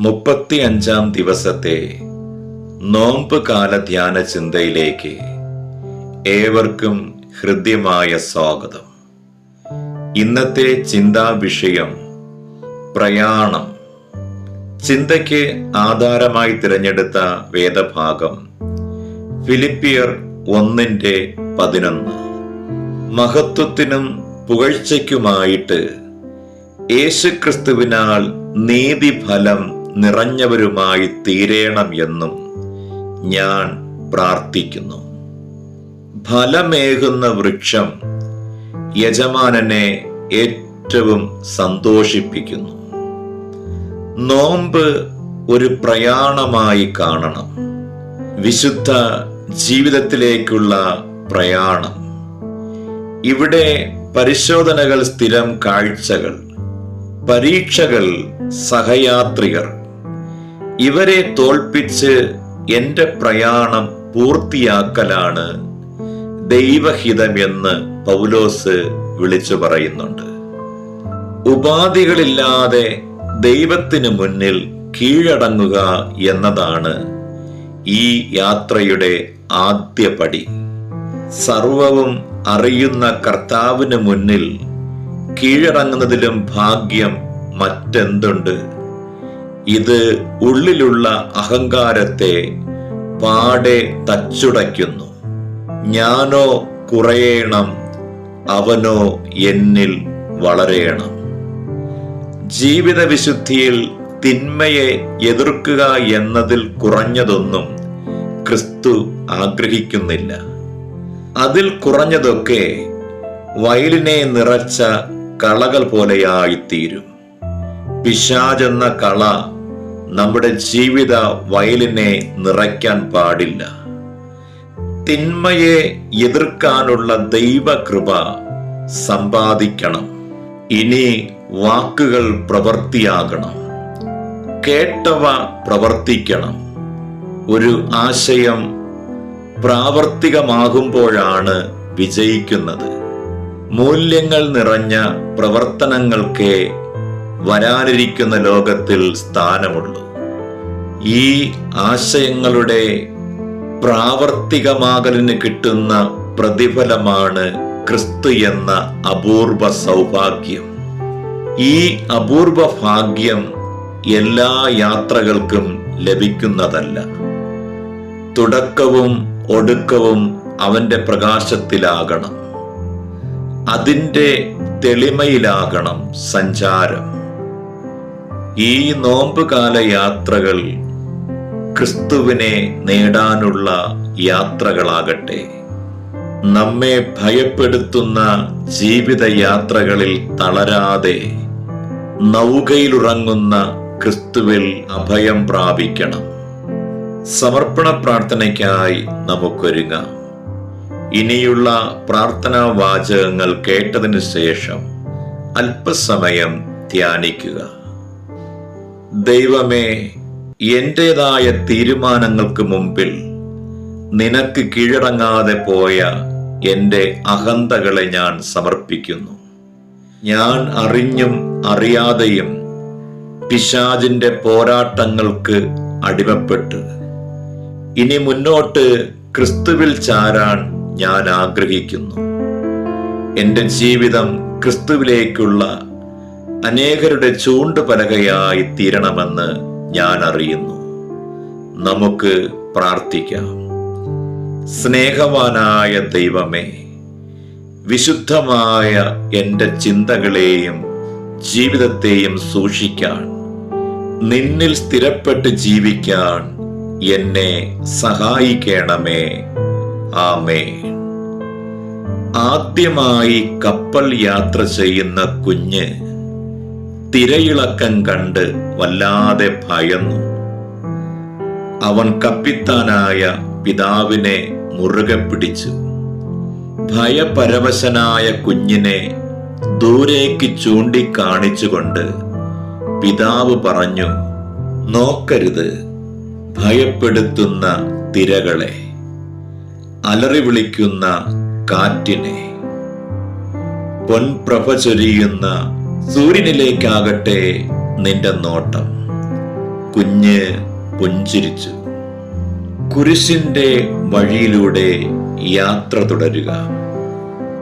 മുപ്പത്തിയഞ്ചാം ദിവസത്തെ നോമ്പ് കാല ധ്യാന ചിന്തയിലേക്ക് ഏവർക്കും ഹൃദ്യമായ സ്വാഗതം. ഇന്നത്തെ ചിന്താ വിഷയം പ്രയാണം. ചിന്തയ്ക്ക് ആധാരമായി തിരഞ്ഞെടുത്ത വേദഭാഗം ഫിലിപ്പിയർ ഒന്നിന്റെ പതിനൊന്ന്. മഹത്വത്തിനും പുകഴ്ചയ്ക്കുമായിട്ട് യേശുക്രിസ്തുവിനാൽ നീതിഫലം നിറഞ്ഞവരുമായി തീരേണം എന്നും ഞാൻ പ്രാർത്ഥിക്കുന്നു. ഫലമേകുന്ന വൃക്ഷം യജമാനനെ ഏറ്റവും സന്തോഷിപ്പിക്കുന്നു. നോമ്പ് ഒരു പ്രയാണമായി കാണണം. വിശുദ്ധ ജീവിതത്തിലേക്കുള്ള പ്രയാണം. ഇവിടെ പരിശോധനകൾ സ്ഥിരം കാഴ്ചകൾ പരീക്ഷകൾ സഹയാത്രികർ ഇവരെ തോൽപ്പിച്ച് എന്റെ പ്രയാണം പൂർത്തിയാക്കലാണ് ദൈവഹിതമെന്ന് പൗലോസ് വിളിച്ചു പറയുന്നുണ്ട്. ഉപാധികളില്ലാതെ ദൈവത്തിന് മുന്നിൽ കീഴടങ്ങുക എന്നതാണ് ഈ യാത്രയുടെ ആദ്യ പടി. സർവവും അറിയുന്ന കർത്താവിന് മുന്നിൽ കീഴടങ്ങുന്നതിലും ഭാഗ്യം മറ്റെന്തുണ്ട്? ഇത് ഉള്ളിലുള്ള അഹങ്കാരത്തെ പാടെ തച്ചുടയ്ക്കുന്നു. ഞാനോ കുറയേണം അവനോ എന്നിൽ വളരേണം. ജീവിത വിശുദ്ധിയിൽ തിന്മയെ എതിർക്കുക എന്നതിൽ കുറഞ്ഞതൊന്നും ക്രിസ്തു ആഗ്രഹിക്കുന്നില്ല. അതിൽ കുറഞ്ഞതൊക്കെ വയലിനെ നിറച്ച കളകൾ പോലെയായിത്തീരും. പിശാചെന്ന കള നമ്മുടെ ജീവിത വയലിനെ നിറയ്ക്കാൻ പാടില്ല. തിന്മയെ എതിർക്കാനുള്ള ദൈവകൃപ സമ്പാദിക്കണം. ഇനി വാക്കുകൾ പ്രവർത്തിയാകണം. കേട്ടവ പ്രവർത്തിക്കണം. ഒരു ആശയം പ്രാവർത്തികമാകുമ്പോഴാണ് വിജയിക്കുന്നത്. മൂല്യങ്ങൾ നിറഞ്ഞ പ്രവർത്തനങ്ങൾക്കേ വരാനിരിക്കുന്ന ലോകത്തിൽ സ്ഥാനമുള്ളൂ. ഈ ആശയങ്ങളുടെ പ്രാവർത്തികമാകലിന് കിട്ടുന്ന പ്രതിഫലമാണ് ക്രിസ്തു എന്ന അപൂർവ സൗഭാഗ്യം. ഈ അപൂർവ ഭാഗ്യം എല്ലാ യാത്രകൾക്കും ലഭിക്കുന്നതല്ല. തുടക്കവും ഒടുക്കവും അവന്റെ പ്രകാശത്തിലാകണം. അതിന്റെ തെളിമയിലാകണം സഞ്ചാരം. ഈ നോമ്പുകാല യാത്രകൾ ക്രിസ്തുവിനെ നേടാനുള്ള യാത്രകളാകട്ടെ. നമ്മെ ഭയപ്പെടുത്തുന്ന ജീവിതയാത്രകളിൽ തളരാതെ നൗകയിലുറങ്ങുന്ന ക്രിസ്തുവിൽ അഭയം പ്രാപിക്കണം. സമർപ്പണ പ്രാർത്ഥനയ്ക്കായി നമുക്കൊരുങ്ങാം. ഇനിയുള്ള പ്രാർത്ഥനാ വാചകങ്ങൾ കേട്ടതിന് ശേഷം അല്പസമയം ധ്യാനിക്കുക. ദൈവമേ എന്റേതായ തീരുമാനങ്ങൾക്ക് മുമ്പിൽ നിനക്ക് കീഴടങ്ങാതെ പോയ എന്റെ അഹന്തകളെ ഞാൻ സമർപ്പിക്കുന്നു. ഞാൻ അറിഞ്ഞും അറിയാതെയും പിശാജിന്റെ പോരാട്ടങ്ങൾക്ക് അടിമപ്പെട്ട്. ഇനി മുന്നോട്ട് ക്രിസ്തുവിൽ ചാരാൻ ഞാൻ ആഗ്രഹിക്കുന്നു. എന്റെ ജീവിതം ക്രിസ്തുവിലേക്കുള്ള അനേകരുടെ ചൂണ്ടുപലകയായി തീരണമെന്ന് ഞാൻ അറിയുന്നു. നമുക്ക് പ്രാർത്ഥിക്കാം. സ്നേഹവാനായ ദൈവമേ വിശുദ്ധമായ എന്റെ ചിന്തകളെയും ജീവിതത്തെയും സൂക്ഷിക്കാൻ നിന്നിൽ സ്ഥിരപ്പെട്ട് ജീവിക്കാൻ എന്നെ സഹായിക്കണമേ. ആമേ ആദ്യമായി കപ്പൽ യാത്ര ചെയ്യുന്ന കുഞ്ഞ് തിരയിളക്കം കണ്ട് വല്ലാതെ ഭയന്നു. അവൻ കപ്പിത്താനായ പിതാവിനെ മുറുകെ പിടിച്ചു. ഭയപരവശനായ കുഞ്ഞിനെ ദൂരേക്ക് ചൂണ്ടിക്കാണിച്ചുകൊണ്ട് പിതാവ് പറഞ്ഞു നോക്കരുത് ഭയപ്പെടുത്തുന്ന തിരകളെ അലറി വിളിക്കുന്ന കാറ്റിനെ പൊൻപ്രഭ ചൊരിയുന്ന സൂര്യനിലേക്കാകട്ടെ നിന്റെ നോട്ടം. കുഞ്ഞ് പുഞ്ചിരിച്ചു. കുരിശിന്റെ വഴിയിലൂടെ യാത്ര തുടരുക.